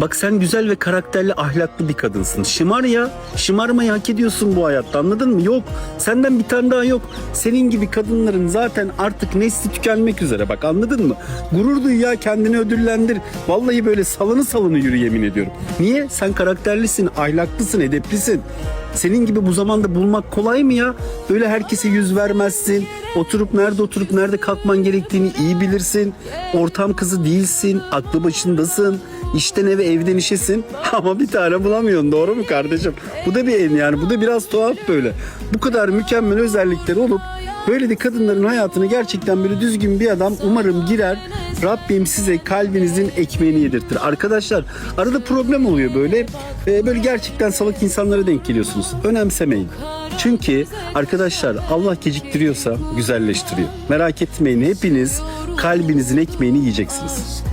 Bak sen güzel ve karakterli ahlaklı bir kadınsın. Şımar ya. Şımarmayı hak ediyorsun bu hayatta anladın mı? Yok. Senden bir tane daha yok. Senin gibi kadınların zaten artık nesli tükenmek üzere bak anladın mı? Gurur duy ya kendini ödüllendir. Vallahi böyle salını salını yürü yemin ediyorum. Niye? Sen karakterlisin, ahlaklısın, edeplisin. Senin gibi bu zamanda bulmak kolay mı ya? Öyle herkese yüz vermezsin. Oturup nerede oturup nerede kalkman gerektiğini iyi bilirsin. Ortam kızı değilsin. Aklı başındasın. İşten eve evden işesin. Ama bir tane bulamıyorsun. Doğru mu kardeşim? Bu da bir en yani. Bu da biraz tuhaf böyle. Bu kadar mükemmel özellikleri olup böyle de kadınların hayatını gerçekten böyle düzgün bir adam umarım girer. Rabbim size kalbinizin ekmeğini yedirtir. Arkadaşlar arada problem oluyor böyle. Ee, böyle gerçekten salak insanlara denk geliyorsunuz. Önemsemeyin. Çünkü arkadaşlar Allah geciktiriyorsa güzelleştiriyor. Merak etmeyin hepiniz kalbinizin ekmeğini yiyeceksiniz.